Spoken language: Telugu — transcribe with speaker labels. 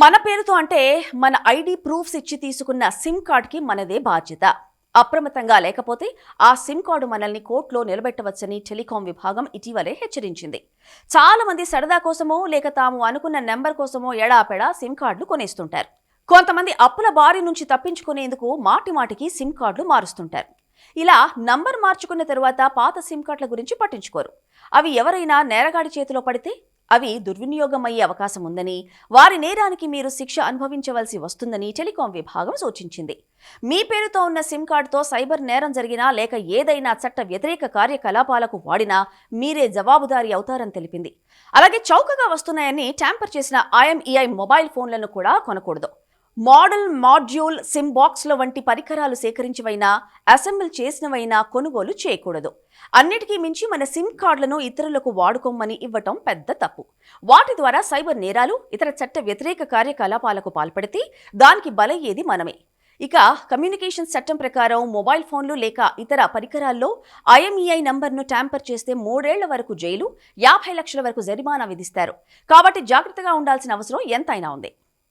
Speaker 1: మన పేరుతో అంటే మన ఐడి ప్రూఫ్స్ ఇచ్చి తీసుకున్న సిమ్ కార్డ్కి మనదే బాధ్యత. అప్రమత్తంగా లేకపోతే ఆ సిమ్ కార్డు మనల్ని కోర్టులో నిలబెట్టవచ్చని టెలికాం విభాగం ఇటీవలే హెచ్చరించింది. చాలా మంది సరదా కోసమో లేక తాము అనుకున్న నెంబర్ కోసమో ఎడాపెడా సిమ్ కార్డులు కొనేస్తుంటారు. కొంతమంది అప్పుల బారి నుంచి తప్పించుకునేందుకు మాటిమాటికి సిమ్ కార్డులు మారుస్తుంటారు. ఇలా నంబర్ మార్చుకున్న తరువాత పాత సిమ్ కార్డుల గురించి పట్టించుకోరు. అవి ఎవరైనా నేరగాడి చేతిలో పడితే అవి దుర్వినియోగం అయ్యే అవకాశం ఉందని వారి నేరానికి మీరు శిక్ష అనుభవించవలసి వస్తుందని టెలికాం విభాగం సూచించింది. మీ పేరుతో ఉన్న సిమ్ కార్డుతో సైబర్ నేరం జరిగినా లేక ఏదైనా చట్ట వ్యతిరేక కార్యకలాపాలకు వాడినా మీరే జవాబుదారీ అవుతారని తెలిపింది. అలాగే చౌకగా వస్తున్నాయని ట్యాంపర్ చేసిన ఐఎంఈఐ మొబైల్ ఫోన్లను కూడా కొనకూడదు. మోడల్ మాడ్యూల్ సిమ్ బాక్స్ల వంటి పరికరాలు సేకరించవైనా అసెంబుల్ చేసినవైనా కొనుగోలు చేయకూడదు. అన్నిటికీ మించి మన సిమ్ కార్డులను ఇతరులకు వాడుకోమని ఇవ్వటం పెద్ద తప్పు. వాటి ద్వారా సైబర్ నేరాలు ఇతర చట్ట వ్యతిరేక కార్యకలాపాలకు పాల్పడితే దానికి బలయ్యేది మనమే. ఇక కమ్యూనికేషన్ చట్టం ప్రకారం మొబైల్ ఫోన్లు లేక ఇతర పరికరాల్లో ఐఎంఈఐ నంబర్ను ట్యాంపర్ చేస్తే మూడేళ్ళ వరకు జైలు యాభై లక్షల వరకు జరిమానా విధిస్తారు. కాబట్టి జాగ్రత్తగా ఉండాల్సిన అవసరం ఎంతైనా ఉంది.